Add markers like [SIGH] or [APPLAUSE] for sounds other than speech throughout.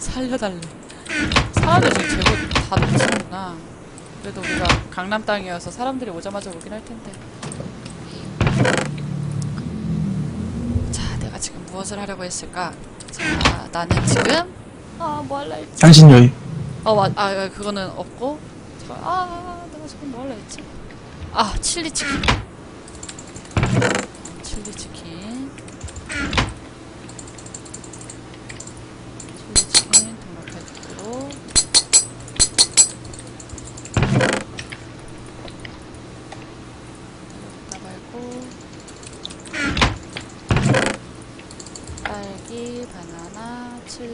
살려달래. 사람들 지금 제법 다 놓치는구나. 그래도 우리가 강남 땅이어서 사람들이 오자마자 오긴 할 텐데. 자, 내가 지금 무엇을 하려고 했을까? 자, 나는 지금 아, 뭐 할라 했지? 당신 여유. 어, 맞, 아, 아, 그거는 없고. 저, 아, 내가 지금 뭐 할라 했지? 아, 칠리 치킨. 칠리 치킨. 칠리 치킨 등록해주고. 여기다 말고. 딸기, 바나나, 칠리.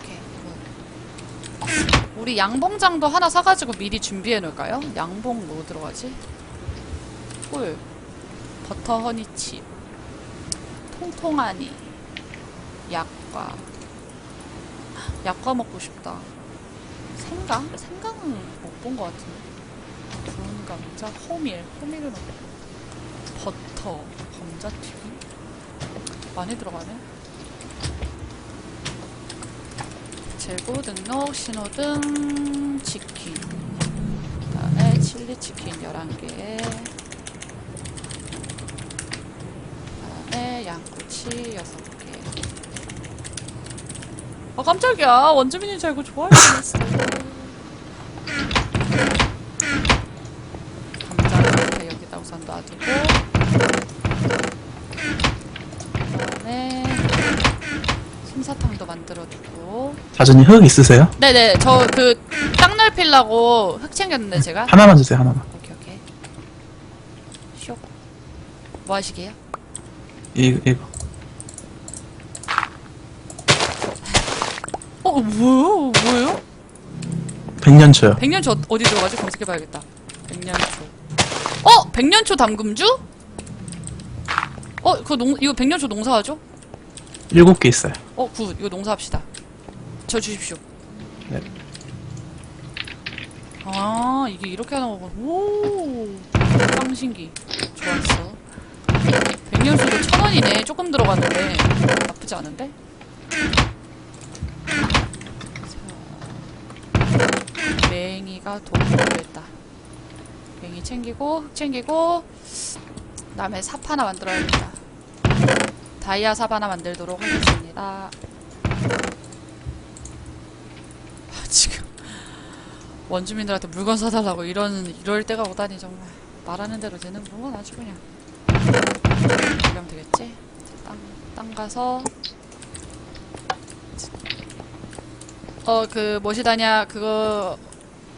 오케이, 이거. 우리 양봉장도 하나 사가지고 미리 준비해 놓을까요? 양봉 뭐 들어가지? 꿀, 버터 허니칩, 통통하니, 약과. 약과 먹고 싶다. 생강? 생강은 못 본 것 같은데. 구운 감자, 호밀, 호밀은 없고. 버터, 감자튀김? 많이 들어가네. 재고 등록, 신호등, 치킨. 그 다음에 칠리 치킨 11개. 그 다음에 양꼬치 6개. 아, 깜짝이야. 원주민인 줄 알고 좋아할 뻔했어. 감자 이렇게 여기다 우선 놔두고. 그 다음에 솜사탕도 만들어두고. 자준이 흙 있으세요? 네네, 저 그 땅 넓히려고 흙 챙겼는데 제가. 하나만 주세요, 하나만. 오케이 오케이. 쇼. 뭐 하시게요? 이, 이거. 어 뭐요? 뭐예요? 백년초요. 백년초 어- 어디 들어가지? 검색해봐야겠다. 백년초. 어, 백년초 담금주? 어, 그거 농 이거 백년초 농사하죠? 일곱 개 있어요. 어, 굿. 이거 농사합시다. 저 주십시오. 네. 아, 이게 이렇게 하는 거구나. 오, 쌍신기. 좋았어. 백년수도 천 원이네. 조금 들어갔는데. 나쁘지 않은데? 자, 맹이가 도움됐다. 맹이 챙기고, 흙 챙기고, 그 다음에 삽 하나 만들어야겠다. 다이아 삽 하나 만들도록 하겠습니다. 아, 지금 원주민들한테 물건 사달라고 이런 이럴 때가 오다니 정말 말하는 대로 되는 건 아주 그냥 이러면 되겠지? 땅, 땅 가서 어그 무엇이다냐 그거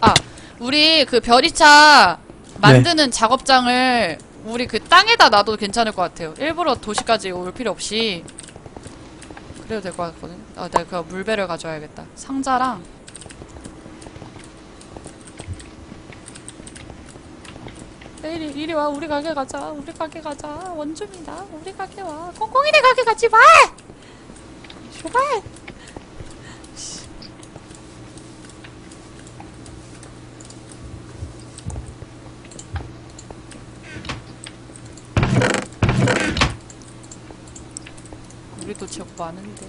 아 우리 그 별이차 만드는 작업장을 우리 그 땅에다 놔도 괜찮을 것 같아요. 일부러 도시까지 올 필요 없이. 그래도 될 것 같거든. 아, 내가 그 물배를 가져와야겠다. 상자랑. 이리 이리 와. 우리 가게 가자. 우리 가게 가자. 원주민이다. 우리 가게 와. 콩콩이네 가게 가지 마! 쇼발 우리도 지역 많은데.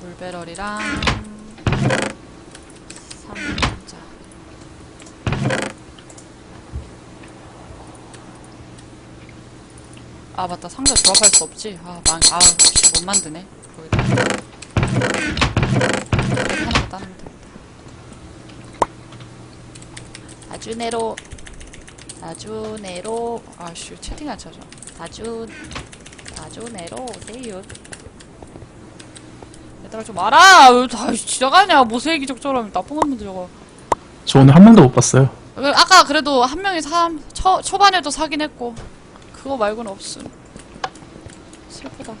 물배럴이랑 상자. 아 맞다. 상자 조합할 수 없지? 아 망, 아 씨, 못 만드네. 거기다 아주 내로 아주 내로 아슈 채팅 안 쳐져. 아주 4주내로 오세요. 얘들아 좀 알아! 왜다 지나가냐? 모세기 적절하면 나쁜 건데 저거. 저 오늘 한 명도 못 봤어요. 아까 그래도 한 명이 삼 초, 초반에도 사긴 했고 그거 말고는 없음. 슬프다.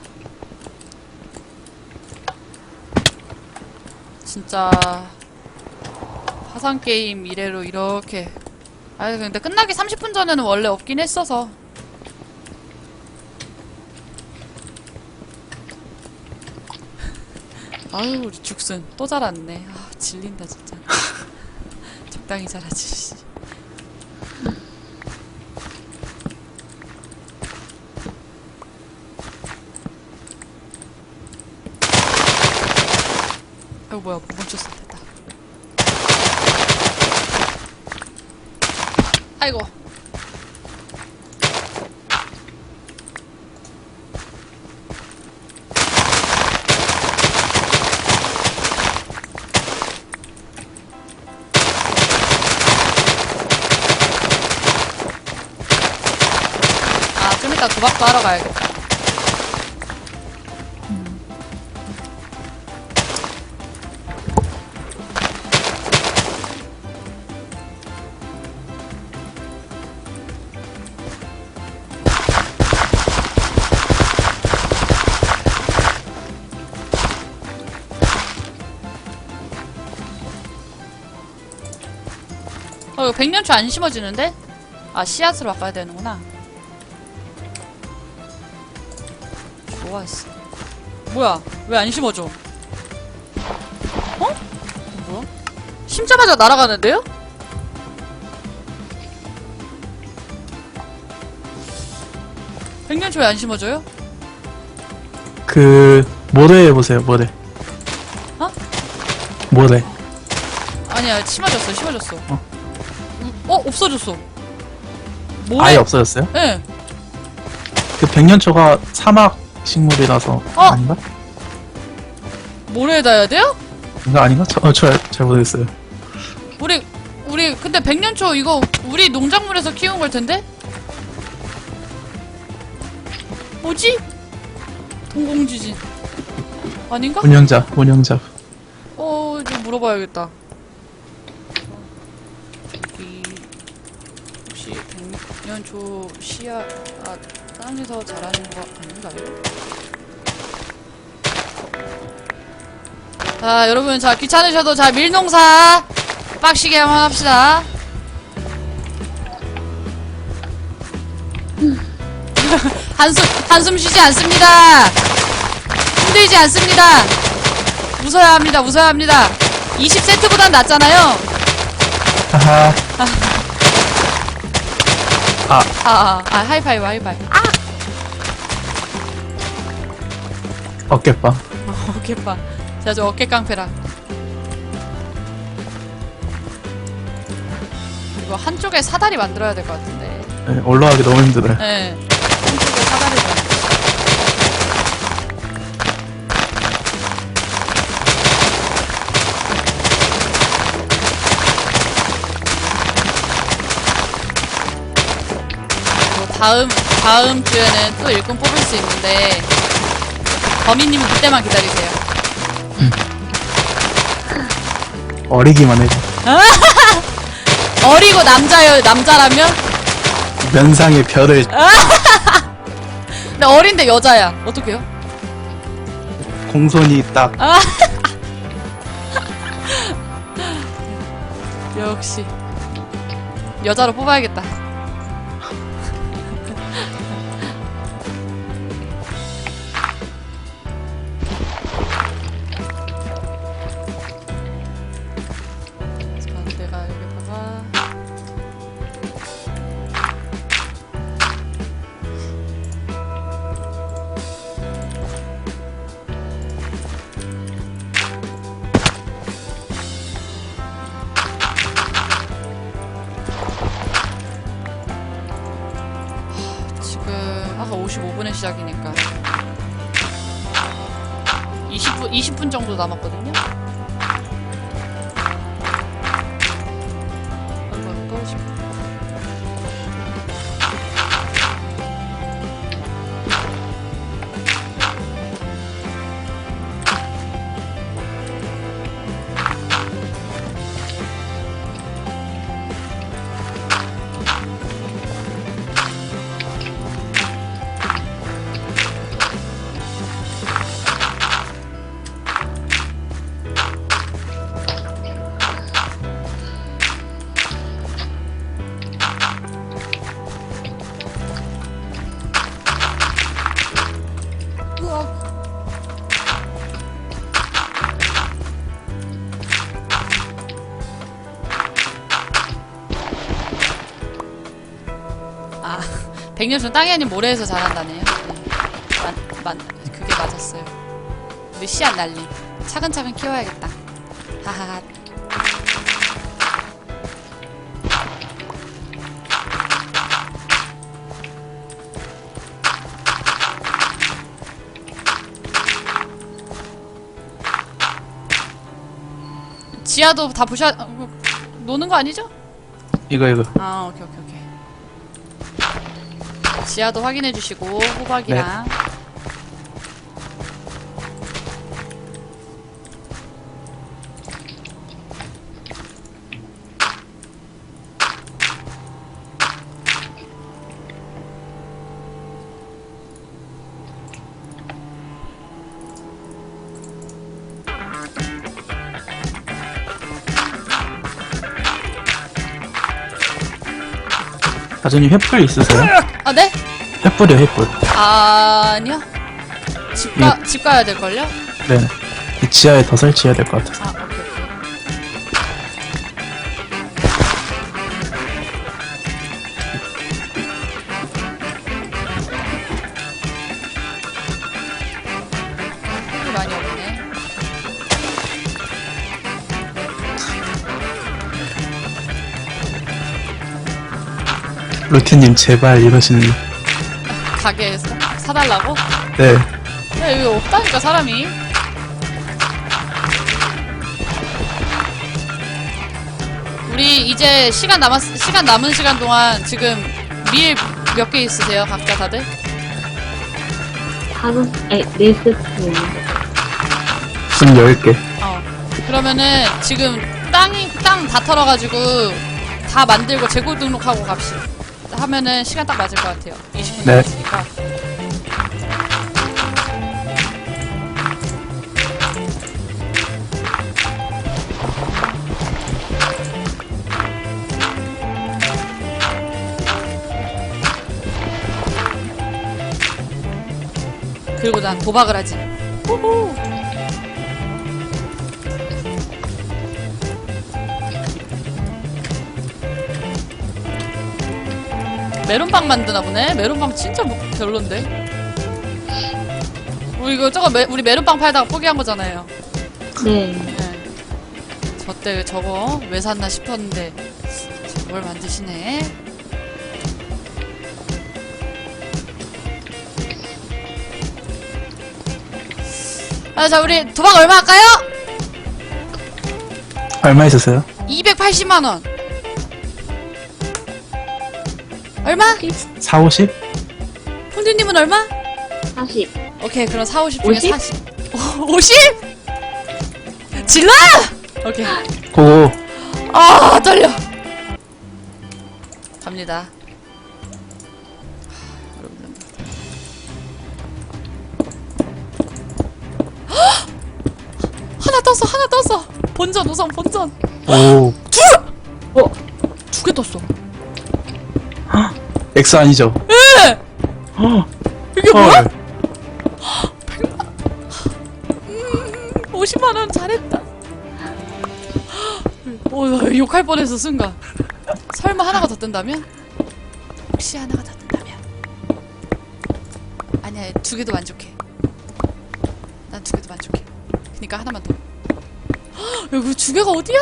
진짜 화상게임 이래로 이렇게 아 근데 끝나기 30분 전에는 원래 없긴 했어서. [LAUGHS] 아유 우리 죽순 또 자랐네. 아 질린다 진짜. [LAUGHS] 적당히 자라지 어 뭐야 뭐 멈췄어. 아이고. 아좀 이따 도박도 하러 가야겠다 이거 백년초 안 심어지는데? 아, 씨앗으로 바꿔야 되는구나. 좋아했어. 뭐야? 왜 안 심어져? 어? 뭐야? 심자마자 날아가는데요? 백년초 왜 안 심어져요? 그 모래 해보세요 모래 어? 모래 아니야, 심어졌어, 심어졌어. 어. 음, 어, 없어졌어. 뭐래? 아예 없어졌어요? 예. 그 백년초가 사막 식물이라서 어? 아닌가? 모래에다 해야 돼요? 이거 아닌가? 저잘 잘 모르겠어요. 우리 우리 근데 백년초 이거 우리 농작물에서 키운 걸 텐데? 뭐지? 동공지진 아닌가? 운영자 운영자 어, 좀 물어봐야겠다. 저기 혹시 백년초 씨앗 아, 땅에서 자라는 거 아닌가요? 자, 여러분, 자 귀찮으셔도 자 밀농사 빡시게 한번 합시다. [LAUGHS] 한숨 한숨 쉬지 않습니다. 힘들지 않습니다. 웃어야 합니다. 웃어야 합니다. 20세트보단 낫잖아요. 하하 아, 아, 아, 하이파이브, 하이파이브. 아! 어깨빵 어깨빠. 자, 저 어깨 깡패라. 이거 한쪽에 사다리 만들어야 될 것 같은데. 네, 올라가기 너무 힘들어요. 네. 다음 다음 주에는 또 일꾼 뽑을 수 있는데 범인님은 그때만 기다리세요. 어리기만 해도 [LAUGHS] 어리고 남자요 남자라면? 면상의 별을 [LAUGHS] 근데 어린데 여자야. 어떡해요? 공손이 딱 [LAUGHS] 역시 여자로 뽑아야겠다. 20분 20분 정도 남았거든요. 백년순 땅이 아닌 모래에서 자란다네요. 네. 만, 만, 그게 맞았어요. 우리 씨앗 날림. 차근차근 키워야겠다. 하하. 지하도 다 보셔 어, 노는 거 아니죠? 이거 이거 아 오케이 오케이 오케이 지하도 확인해 주시고 호박이랑 가전님 횃불 있으세요? 아 네? 횃불이요 횃불 아니요. 집, 가, 집 가야 될걸요? 네. 이 지하에 더 설치해야 될 것 같아서 아 오케이 오케이. 흙이 많이 없네. 루티님 제발 이러시는 가게에서 사달라고? 네 야 여기 없다니까 사람이 우리 이제 시간 남았 시간 남은 시간 동안 지금 밀 몇 개 있으세요 각자 다들? 다섯, 에, 네 세트. 분 10개 어 그러면은 지금 땅이 땅 다 털어가지고 다 만들고 재고 등록하고 갑시다 하면은 시간 딱 맞을 것 같아요 20분 네. 남았으니까 그리고 난 도박을 하지 호호. 메론빵 만드나 보네. 메론빵 진짜 뭐 별론데. 우리 이거 저거 메, 우리 메론빵 팔다가 포기한 거잖아요. 네. 네. 저때 저거 왜 샀나 싶었는데 뭘 만드시네. 아, 자 우리 도박 얼마 할까요? 얼마 있으세요? 280만 원. 얼마? 4, 50? 폰듀님은 얼마? 40. 오케이 그럼 4, 50 중에 50? 40 50? 질러! 오케이 고아 떨려 갑니다 헉! [GASPS] 하나 떴어 하나 떴어 본전 우선 본전 오두개 떴어 엑스 아니죠? 에! 헉, 이게 뭐야? 헐 50만 원 잘했다 어, 나 욕할 뻔했어 순간 설마 하나가 더 뜬다면? 혹시 하나가 더 뜬다면? 아니야 두 개도 만족해 난 두 개도 만족해 그니까 하나만 더 헉, 여기 두 개가 어디야?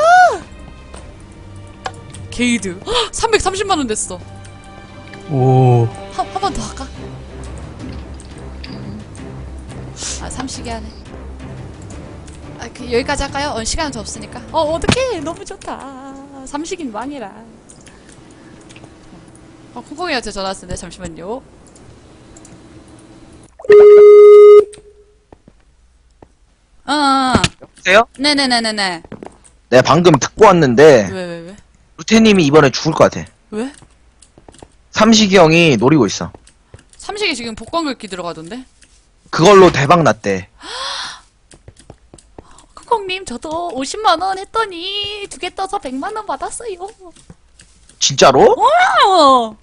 게이드 330만 원 됐어 오 한, 한번 더 할까? 아, 삼식이 하네. 아, 그, 여기까지 할까요? 어, 시간은 더 없으니까. 어, 어떡해. 너무 좋다. 삼식인 왕이라. 어, 콩콩이한테 전화 왔는데, 잠시만요. 어, 어, 어. 여보세요? 네네네네네. 내가 방금 듣고 왔는데 왜, 왜, 왜? 루테님이 이번에 죽을 것 같아. 왜? 삼식이 형이 노리고 있어. 삼식이 지금 복권 긁기 들어가던데? 그걸로 대박 났대. [GASPS] 콩콩님, 저도 50만원 했더니, 두 개 떠서 100만원 받았어요. 진짜로? 어.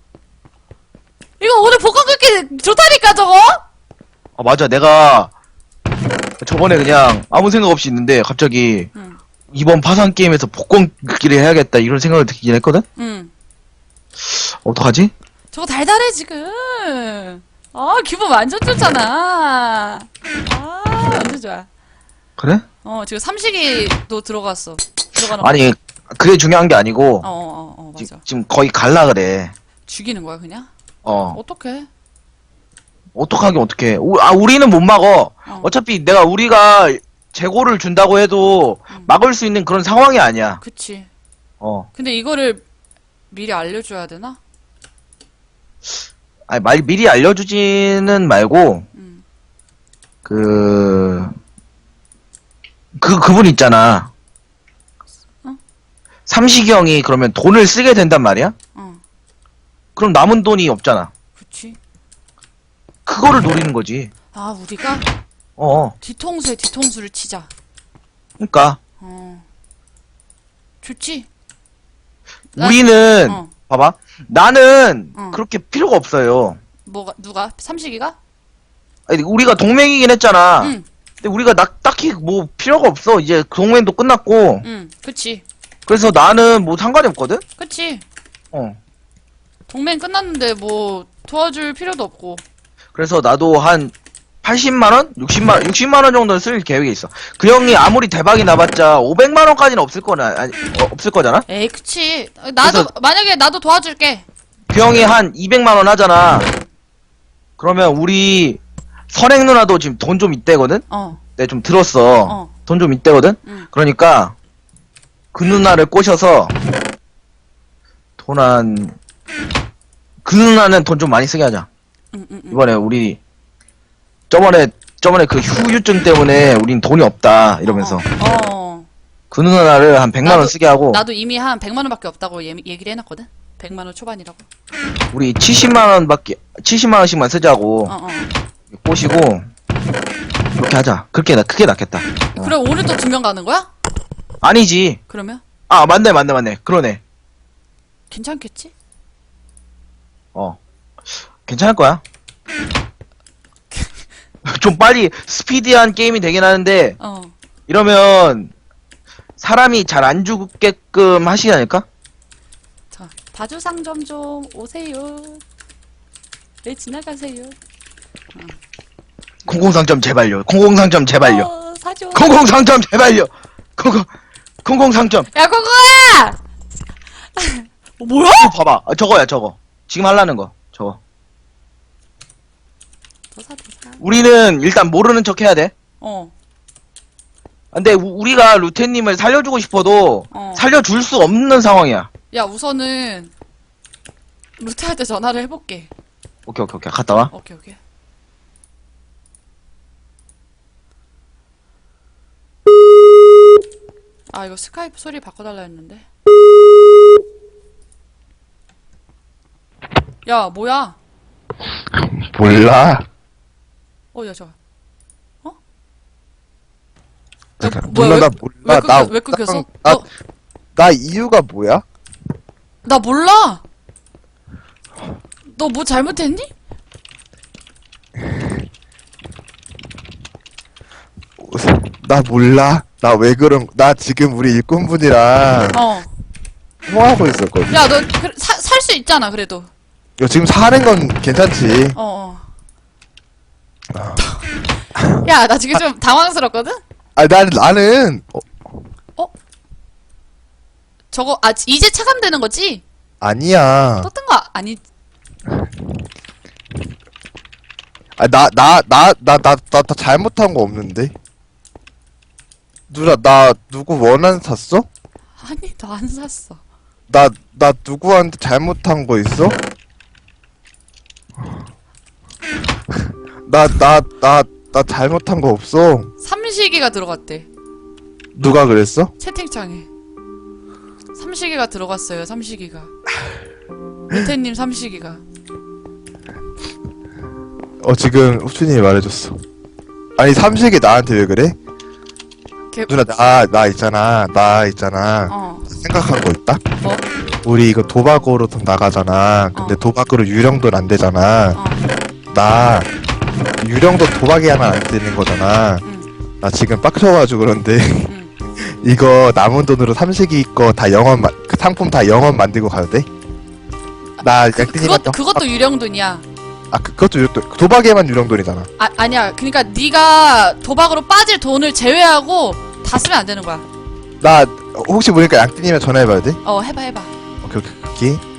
이거 오늘 복권 긁기 좋다니까 저거? 아, 맞아. 내가 저번에 그냥 아무 생각 없이 있는데 갑자기 응. 이번 파산 게임에서 복권 긁기를 해야겠다 이런 생각을 듣긴 했거든? 응. 어떡하지? 저거 달달해 지금. 아 기분 완전 좋잖아. 아 완전 좋아. 그래? 어 지금 삼식이도 들어갔어. 들어가는 아니 그게 중요한 게 아니고 어어어 어, 어, 지, 맞아. 지금 거의 갈라 그래. 죽이는 거야 그냥? 어 어떡해? 어떡하게 어떡해. 우, 아 우리는 못 막어. 어. 어차피 내가 우리가 재고를 준다고 해도 음. 막을 수 있는 그런 상황이 아니야. 그치. 어. 근데 이거를 미리 알려줘야 되나? 아니 말 미리 알려주지는 말고 음. 그, 그, 그분 있잖아. 어? 삼식이 형이 그러면 돈을 쓰게 된단 말이야? 어. 그럼 남은 돈이 없잖아. 그치. 그거를 노리는 거지. 아 우리가 어, 뒤통수에 뒤통수를 치자. 그니까. 어. 좋지. 나- 우리는, 어. 봐봐. 나는 어. 그렇게 필요가 없어요. 뭐가 누가? 삼식이가? 아니, 우리가 동맹이긴 했잖아. 응. 근데 우리가 나, 딱히 뭐 필요가 없어. 이제 동맹도 끝났고. 응. 그치. 그래서 나는 뭐 상관이 없거든? 그치. 어. 동맹 끝났는데 뭐 도와줄 필요도 없고. 그래서 나도 한 80만원? 60만, 60만원 정도는 쓸 계획이 있어. 그 형이 아무리 대박이 나봤자 500만원까지는 없을 거나, 아니, 어, 없을 거잖아? 에이 그치. 나도 그래서- 만약에 나도 도와줄게. 그 형이 한 200만원 하잖아. 그러면 우리 선행 누나도 지금 돈 좀 있대거든? 어. 내가 좀 들었어. 어. 돈 좀 있대거든? 응. 그러니까 그 누나를 꼬셔서 돈 한, 그 누나는 돈 좀 많이 쓰게 하자. 응, 응, 응. 이번에 우리 저번에 저번에 그 후유증 때문에 우린 돈이 없다 이러면서 어. 어. 그 누나를 한 100만 원 나도- 쓰게 하고 나도 이미 한 100만 원밖에 없다고 예, 얘기를 해놨거든. 100만 원 초반이라고. 우리 70만 원밖에 70만 원씩만 쓰자고 어, 어. 꼬시고 그렇게 하자. 그렇게 나 그게 낫겠다. 어. 그럼 오늘 또두명 가는 거야? 아니지. 그러면 아 맞네 맞네 맞네. 그러네. 괜찮겠지? 어 괜찮을 거야. [LAUGHS] 좀 빨리 스피디한 게임이 되긴 하는데 어. 이러면 사람이 잘 안 죽게끔 하시지 않을까? 자, 다주상점 좀 오세요. 왜 지나가세요? 공공상점 제발요. 공공상점 제발요. 어, 사줘. 공공상점 제발요. 공공 공공상점. 야, 코코야! 어, 뭐야? 어, 봐봐. 아, 저거야 저거. 지금 하려는 거. 사, 더 사. 우리는 일단 모르는 척 해야 돼. 어, 근데 우, 우리가 루테님을 살려주고 싶어도 어. 살려줄 수 없는 상황이야. 야, 우선은 루테한테 전화를 해볼게. 오케이 오케이 오케이 갔다 와. 오케이, 오케이. 아, 이거 스카이프 소리 바꿔달라 했는데. 야, 뭐야? 몰라. 어, 야, 저. 어? 잠깐, 뭐야, 몰라, 왜- 나왜 몰라. 끊겨, 나, 왜 끊겼어? 나, 나, 너, 나 이유가 뭐야? 나 몰라! 너 뭐 잘못했니? 나 몰라. 나 왜 그런, 나 지금 우리 일꾼분이랑 어. 통화하고 있었거든. 야, 너, 그, 살수 있잖아, 그래도. 야, 지금 사는 건 괜찮지. 어, 어. 야, 나 지금 좀 당황스럽거든? 아, 난, 나는, 어, 저거, 아, 이제 차감되는 거지? 아니야. 떴던 거 아니, 아, 나, 나, 나, 나, 나, 나, 나 잘못한 거 없는데? 누나, 나 누구 원한 샀어? 아니, 너안 샀어. 나, 나 누구한테 잘못한 거 있어? [LAUGHS] 나, 나, 나, 나 잘못한 거 없어. 삼시기가 들어갔대. 누가 그랬어? 채팅창에. 삼시기가 들어갔어요, 삼시기가. 루테님 삼시기가. 어, 지금 후추님이 말해줬어. 아니, 삼식이 나한테 왜 그래? 걔, 누나, 나, 나 있잖아. 나 있잖아. 어, 생각한 거 있다? 뭐? 우리 이거 도박으로 돈 나가잖아. 근데 어. 도박으로 유령돈 안 되잖아. 어, 나, 유령돈 도박이 하나 안 되는 거잖아. 응, 나 지금 빡쳐가지고 그런데, 응. [LAUGHS] 이거 남은 돈으로 삼식이 거 다 영원, 마, 그 상품 다 영원 만들고 가도 돼? 나 그, 약간이 그것, 그것도 유령돈이야. 아 그, 그것도 유령 돈 도박에만 유령 돈이잖아 아, 아니야. 그러니까 네가 도박으로 빠질 돈을 제외하고 다 쓰면 안 되는 거야. 나 혹시 모르니까 양띠님에 전화해봐야 돼? 어, 해봐, 해봐. 오케이 오케이 오케이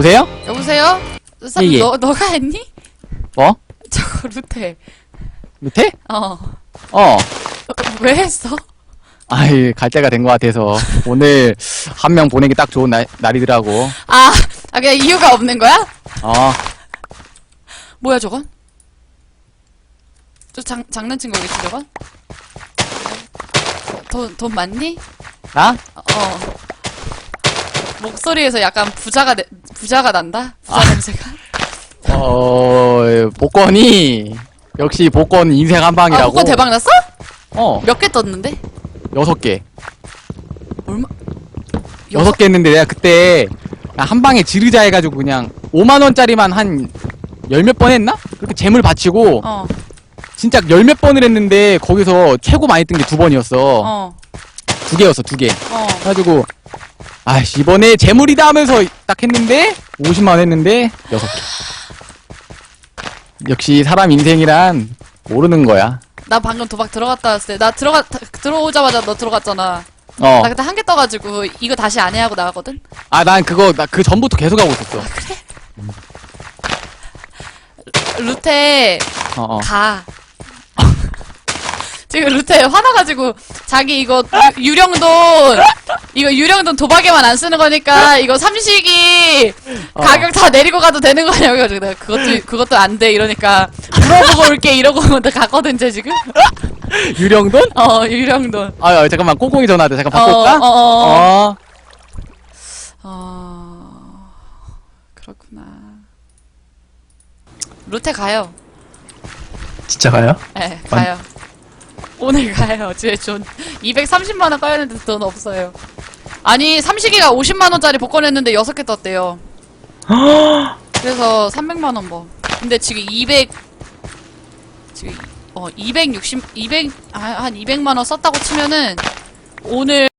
보세요? 여보세요? 쌈, 예, 예. 너, 너가 했니? 뭐? 저거 루테. 밑에? 어. 어. 왜 했어? 아이, 갈 때가 된 것 같아서. 오늘 한 명 보내기 딱 좋은 날, 날이더라고. 아, 아, 그냥 이유가 없는 거야? 어. 뭐야, 저건? 저 장, 장난친 거겠지, 저건? 돈, 돈 많니? 나? 어. 목소리에서 약간 부자가, 내, 부자가 난다? 부자 냄새가? 어, 복권이, 역시 복권 인생 한 아, 방이라고. 복권 대박 났어? 어, 몇 개 떴는데? 여섯 개. 얼마? 여섯 개 했는데 내가 그때 한 방에 지르자 해가지고 그냥 5만 원짜리만 한 열 몇 번 했나? 그렇게 재물 바치고 어, 진짜 열 몇 번을 했는데 거기서 최고 많이 뜬 게 두 번이었어. 어, 두 개였어, 두 개. 어. 그래가지고 아씨 이번에 재물이다 하면서 딱 했는데 50만 원 했는데 여섯 개 역시 사람 인생이란 모르는 거야 나 방금 도박 들어갔다 왔을 때, 나 들어가, 들어오자마자 너 들어갔잖아. 어나 그때 한 개 떠가지고, 이거 다시 안 해 하고 나가거든? 아난 그거 나 그 전부터 계속 하고 있었어 루테, 어어 가. 지금 루테 화나가지고, 자기 이거 유- 유령돈, 이거 유령돈 도박에만 안 쓰는 거니까, 이거 삼식이 어. 가격 다 내리고 가도 되는 거냐고. 그래가지고 내가 그것도, 그것도 안 돼. 이러니까, 물어보고 올게. 이러고 나 [LAUGHS] 갔거든, 쟤 지금? 유령돈? 어, 유령돈. 아 아, 잠깐만 꽁꽁이 전화하자 잠깐 어, 바꿀까? 어, 어, 어. 어. 어, 그렇구나. 루테 가요. 진짜 가요? 네, 가요. 오늘 가요. [LAUGHS] 제돈 230만 원 까였는데 돈 없어요. 아니, 삼식이가 50만 원짜리 복권했는데 6개 떴대요. [GASPS] 그래서 300만 원 뭐. 근데 지금 200, 지금, 어, 260, 200, 아, 한 200만 원 썼다고 치면은, 오늘